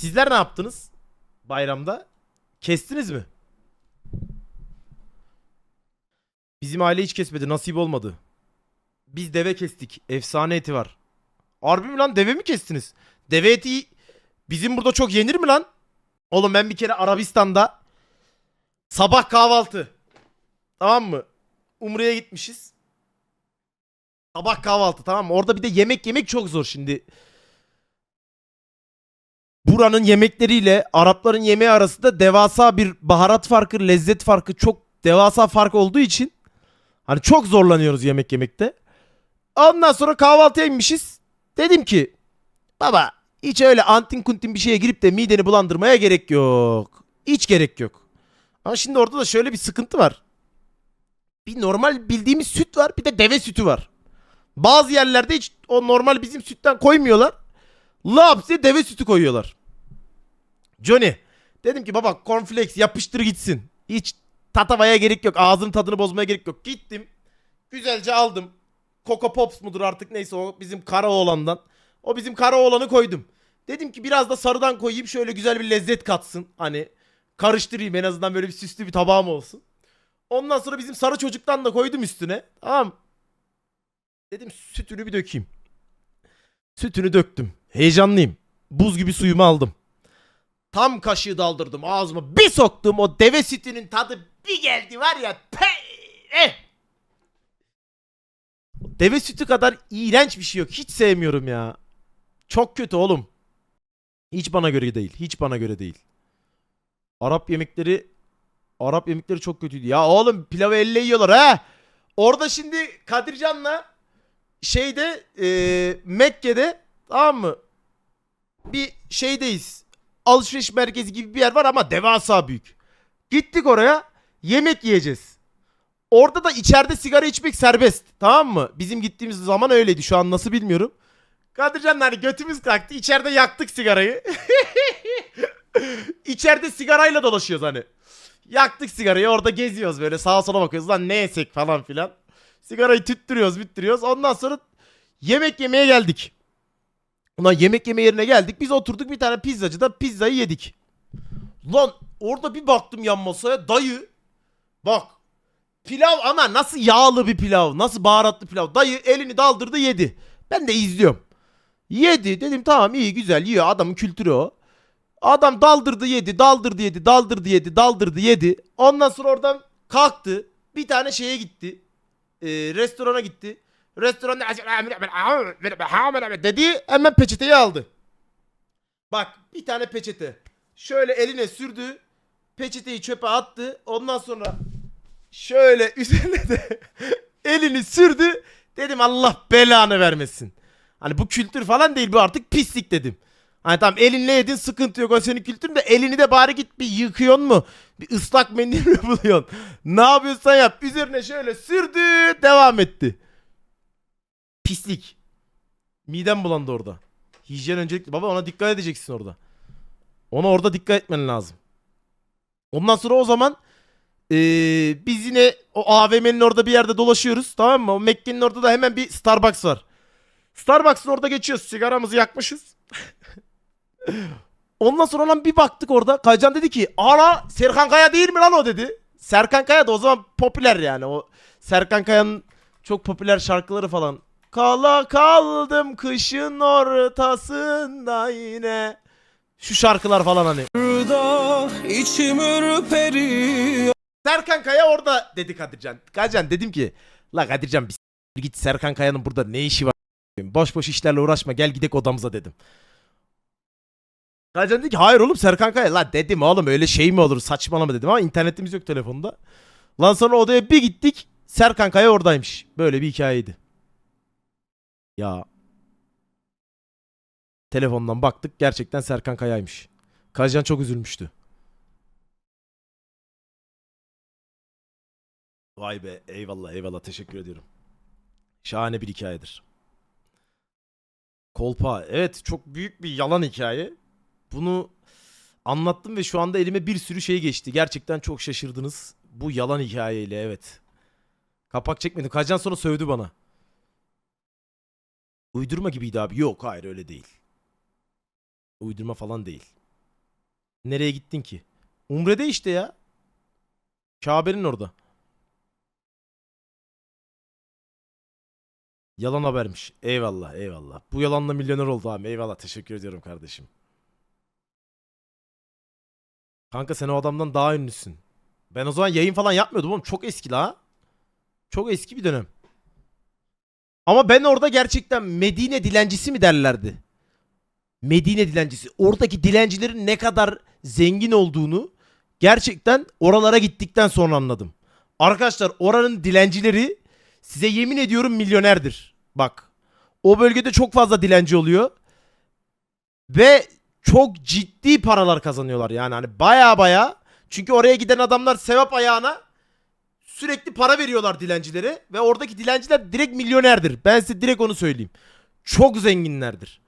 Sizler ne yaptınız bayramda? Kestiniz mi? Bizim aile hiç kesmedi. Nasip olmadı. Biz deve kestik. Efsane eti var. Harbi mi lan? Deve mi kestiniz? Deve eti bizim burada çok yenir mi lan? Oğlum ben bir kere Arabistan'da sabah kahvaltı. Tamam mı? Umre'ye gitmişiz. Sabah kahvaltı tamam mı? Orada bir de yemek yemek çok zor şimdi. Buranın yemekleriyle Arapların yemeği arasında devasa bir baharat farkı, lezzet farkı çok devasa fark olduğu için hani çok zorlanıyoruz yemek yemekte. Ondan sonra kahvaltıya inmişiz. Dedim ki baba hiç öyle antin kuntin bir şeye girip de mideni bulandırmaya gerek yok. Hiç gerek yok. Ama şimdi orada da şöyle bir sıkıntı var. Bir normal bildiğimiz süt var bir de deve sütü var. Bazı yerlerde hiç o normal bizim sütten koymuyorlar. Laps deve sütü koyuyorlar. Johnny. Dedim ki baba cornflakes yapıştır gitsin. Hiç tatavaya gerek yok. Ağzının tadını bozmaya gerek yok. Gittim. Güzelce aldım. Coco Pops mudur artık neyse o bizim kara oğlandan. O bizim kara oğlanı koydum. Dedim ki biraz da sarıdan koyayım şöyle güzel bir lezzet katsın. Hani karıştırayım en azından böyle bir süslü bir tabağım olsun. Ondan sonra bizim sarı çocuktan da koydum üstüne. Tamam. Dedim sütünü bir dökeyim. Sütünü döktüm. Heyecanlıyım. Buz gibi suyumu aldım. Tam kaşığı daldırdım ağzıma. Bir soktum o deve sütünün tadı bir geldi var ya. Pe eh! Deve sütü kadar iğrenç bir şey yok. Hiç sevmiyorum ya. Çok kötü oğlum. Hiç bana göre değil. Hiç bana göre değil. Arap yemekleri Arap yemekleri çok kötüydü. Ya oğlum pilavı elle yiyorlar ha. Orada şimdi Kadircan'la şeyde e, Mekke'de tamam mı? Bir şeydeyiz. Alışveriş merkezi gibi bir yer var ama devasa büyük. Gittik oraya yemek yiyeceğiz. Orada da içeride sigara içmek serbest. Tamam mı? Bizim gittiğimiz zaman öyleydi. Şu an nasıl bilmiyorum. Kadircan hani götümüz kalktı. İçeride yaktık sigarayı. İçeride sigarayla dolaşıyoruz hani. Yaktık sigarayı orada geziyoruz böyle sağa sola bakıyoruz lan ne yesek falan filan. Sigarayı tüttürüyoruz bittiriyoruz. Ondan sonra yemek yemeye geldik. Ulan yemek yeme yerine geldik. Biz oturduk bir tane pizzacıda pizzayı yedik. Lan orada bir baktım yan masaya dayı. Bak pilav ama nasıl yağlı bir pilav. Nasıl baharatlı pilav. Dayı elini daldırdı yedi. Ben de izliyorum. Yedi dedim tamam iyi güzel yiyor adamın kültürü o. Adam daldırdı yedi, daldırdı yedi, daldırdı yedi, daldırdı yedi. Ondan sonra oradan kalktı. Bir tane şeye gitti. Ee, restorana gitti. Restoranda dedi hemen peçeteyi aldı. Bak bir tane peçete. Şöyle eline sürdü. Peçeteyi çöpe attı. Ondan sonra şöyle üzerine de elini sürdü. Dedim Allah belanı vermesin. Hani bu kültür falan değil bu artık pislik dedim. Hani tamam elinle yedin sıkıntı yok o senin kültürün de elini de bari git bir yıkıyorsun mu? Bir ıslak mendil mi buluyorsun? Ne yapıyorsan yap. Üzerine şöyle sürdü devam etti. Pislik. Midem bulandı orada. Hijyen öncelikli. Baba ona dikkat edeceksin orada. Ona orada dikkat etmen lazım. Ondan sonra o zaman eee, biz yine o AVM'nin orada bir yerde dolaşıyoruz. Tamam mı? O Mekke'nin orada da hemen bir Starbucks var. Starbucks'ın orada geçiyoruz. Sigaramızı yakmışız. Ondan sonra lan bir baktık orada. Kaycan dedi ki ana Serkan Kaya değil mi lan o dedi. Serkan Kaya da o zaman popüler yani. O Serkan Kaya'nın çok popüler şarkıları falan. Kala kaldım kışın ortasında yine. Şu şarkılar falan hani. Burada içim ürperiyor Serkan Kaya orada dedi Kadircan. Kadircan dedim ki la Kadircan bir git Serkan Kaya'nın burada ne işi var? Boş boş işlerle uğraşma gel gidek odamıza dedim. Kadircan dedi ki hayır oğlum Serkan Kaya. La dedim oğlum öyle şey mi olur saçmalama dedim ama internetimiz yok telefonda. Lan sonra odaya bir gittik Serkan Kaya oradaymış. Böyle bir hikayeydi. Ya. Telefondan baktık gerçekten Serkan Kaya'ymış. Kadircan çok üzülmüştü. Vay be eyvallah eyvallah teşekkür ediyorum. Şahane bir hikayedir. Kolpa evet çok büyük bir yalan hikaye. Bunu anlattım ve şu anda elime bir sürü şey geçti. Gerçekten çok şaşırdınız. Bu yalan hikayeyle evet. Kapak çekmedim. Kaçtan sonra sövdü bana. Uydurma gibiydi abi. Yok hayır öyle değil. Uydurma falan değil. Nereye gittin ki? Umre'de işte ya. Kabe'nin orada. Yalan habermiş. Eyvallah eyvallah. Bu yalanla milyoner oldu abi. Eyvallah teşekkür ediyorum kardeşim. Kanka sen o adamdan daha ünlüsün. Ben o zaman yayın falan yapmıyordum oğlum. Çok eski la. Çok eski bir dönem. Ama ben orada gerçekten Medine dilencisi mi derlerdi? Medine dilencisi. Oradaki dilencilerin ne kadar zengin olduğunu gerçekten oralara gittikten sonra anladım. Arkadaşlar oranın dilencileri size yemin ediyorum milyonerdir. Bak. O bölgede çok fazla dilenci oluyor. Ve çok ciddi paralar kazanıyorlar yani hani baya baya. Çünkü oraya giden adamlar sevap ayağına sürekli para veriyorlar dilencilere ve oradaki dilenciler direkt milyonerdir. Ben size direkt onu söyleyeyim. Çok zenginlerdir.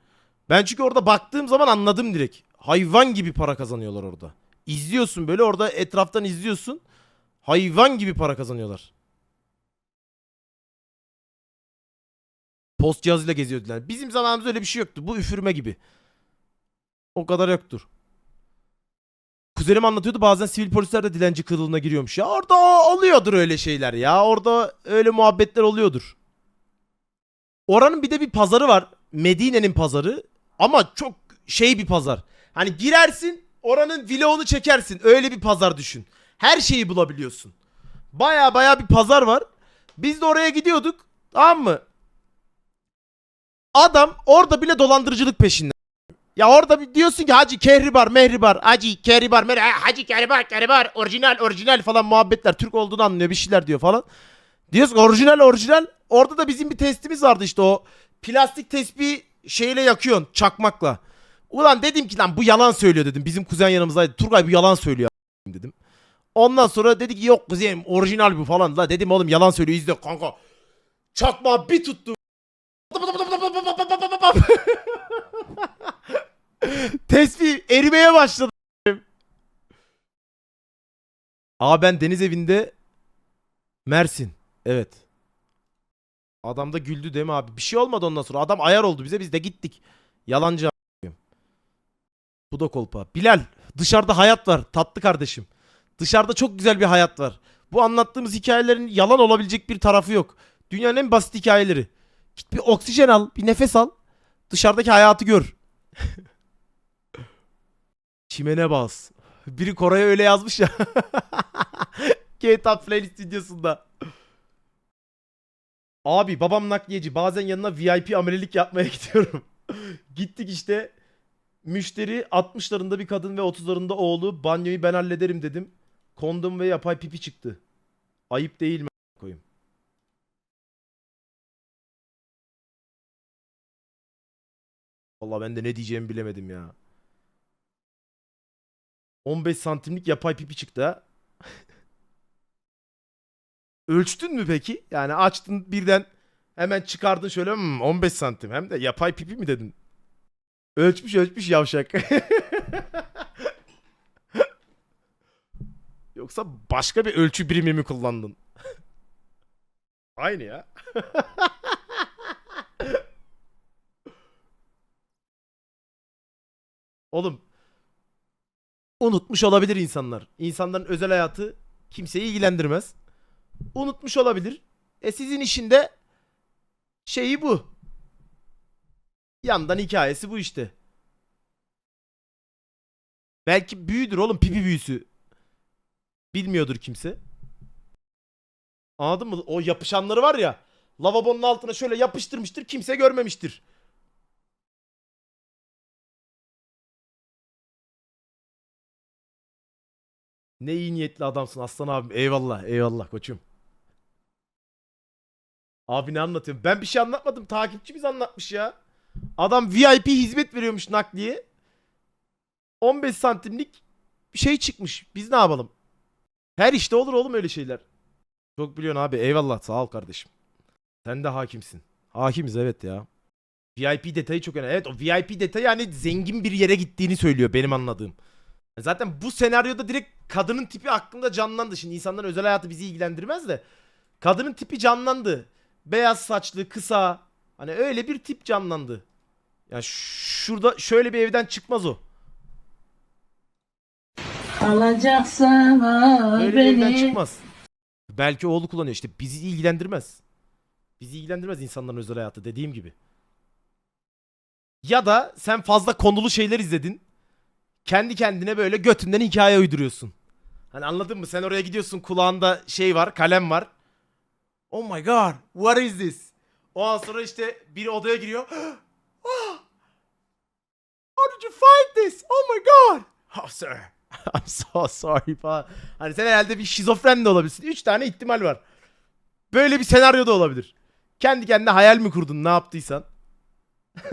Ben çünkü orada baktığım zaman anladım direkt. Hayvan gibi para kazanıyorlar orada. İzliyorsun böyle orada etraftan izliyorsun. Hayvan gibi para kazanıyorlar. Post cihazıyla geziyordular. Bizim zamanımızda öyle bir şey yoktu. Bu üfürme gibi. O kadar yoktur. Kuzenim anlatıyordu bazen sivil polisler de dilenci kılığına giriyormuş. Ya orada oluyordur öyle şeyler ya. Orada öyle muhabbetler oluyordur. Oranın bir de bir pazarı var. Medine'nin pazarı. Ama çok şey bir pazar. Hani girersin oranın vlogunu çekersin. Öyle bir pazar düşün. Her şeyi bulabiliyorsun. Baya baya bir pazar var. Biz de oraya gidiyorduk. Tamam mı? Adam orada bile dolandırıcılık peşinde. Ya orada bir diyorsun ki hacı kehribar mehribar hacı kehribar mer hacı kehribar kehribar orijinal orijinal falan muhabbetler Türk olduğunu anlıyor bir şeyler diyor falan. Diyorsun orijinal orijinal orada da bizim bir testimiz vardı işte o plastik tespih şeyle yakıyorsun çakmakla. Ulan dedim ki lan bu yalan söylüyor dedim bizim kuzen yanımızdaydı Turgay bu yalan söylüyor dedim. Ondan sonra dedi ki yok kuzenim orijinal bu falan la dedim oğlum yalan söylüyor izle kanka. Çakmağı bir tuttu. Tespih erimeye başladı. Aa ben deniz evinde Mersin. Evet. Adam da güldü değil mi abi? Bir şey olmadı ondan sonra. Adam ayar oldu bize. Biz de gittik. Yalancı a**ayım. Bu da kolpa. Bilal dışarıda hayat var. Tatlı kardeşim. Dışarıda çok güzel bir hayat var. Bu anlattığımız hikayelerin yalan olabilecek bir tarafı yok. Dünyanın en basit hikayeleri. Git bir oksijen al. Bir nefes al. Dışarıdaki hayatı gör. Çimene bas. Biri Koray'a öyle yazmış ya. GTA playlist videosunda. Abi babam nakliyeci. Bazen yanına VIP amelelik yapmaya gidiyorum. Gittik işte. Müşteri 60'larında bir kadın ve 30'larında oğlu. Banyoyu ben hallederim dedim. Kondom ve yapay pipi çıktı. Ayıp değil mi? koyayım. Vallahi ben de ne diyeceğimi bilemedim ya. 15 santimlik yapay pipi çıktı ha. Ölçtün mü peki? Yani açtın birden hemen çıkardın şöyle "Hmm, 15 santim. Hem de yapay pipi mi dedin? Ölçmüş ölçmüş yavşak. Yoksa başka bir ölçü birimi mi kullandın? Aynı ya. Oğlum unutmuş olabilir insanlar. İnsanların özel hayatı kimseyi ilgilendirmez. Unutmuş olabilir. E sizin işinde şeyi bu. Yandan hikayesi bu işte. Belki büyüdür oğlum pipi büyüsü. Bilmiyordur kimse. Anladın mı? O yapışanları var ya. Lavabonun altına şöyle yapıştırmıştır. Kimse görmemiştir. Ne iyi niyetli adamsın aslan abim. Eyvallah eyvallah koçum. Abi ne anlatıyorum? Ben bir şey anlatmadım. Takipçimiz anlatmış ya. Adam VIP hizmet veriyormuş nakliye. 15 santimlik bir şey çıkmış. Biz ne yapalım? Her işte olur oğlum öyle şeyler. Çok biliyorsun abi. Eyvallah sağ ol kardeşim. Sen de hakimsin. Hakimiz evet ya. VIP detayı çok önemli. Evet o VIP detayı hani zengin bir yere gittiğini söylüyor benim anladığım. Zaten bu senaryoda direkt kadının tipi aklımda canlandı. Şimdi insanların özel hayatı bizi ilgilendirmez de. Kadının tipi canlandı. Beyaz saçlı, kısa. Hani öyle bir tip canlandı. Ya şurada şöyle bir evden çıkmaz o. Alacaksan al bir evden beni. çıkmaz. Belki oğlu kullanıyor işte bizi ilgilendirmez. Bizi ilgilendirmez insanların özel hayatı dediğim gibi. Ya da sen fazla konulu şeyler izledin. Kendi kendine böyle götünden hikaye uyduruyorsun. Hani anladın mı? Sen oraya gidiyorsun kulağında şey var, kalem var. Oh my god, what is this? O an sonra işte bir odaya giriyor. Ah! How did you find this? Oh my god. Oh sir. I'm so sorry falan. Hani sen herhalde bir şizofren de olabilirsin. Üç tane ihtimal var. Böyle bir senaryo da olabilir. Kendi kendine hayal mi kurdun ne yaptıysan?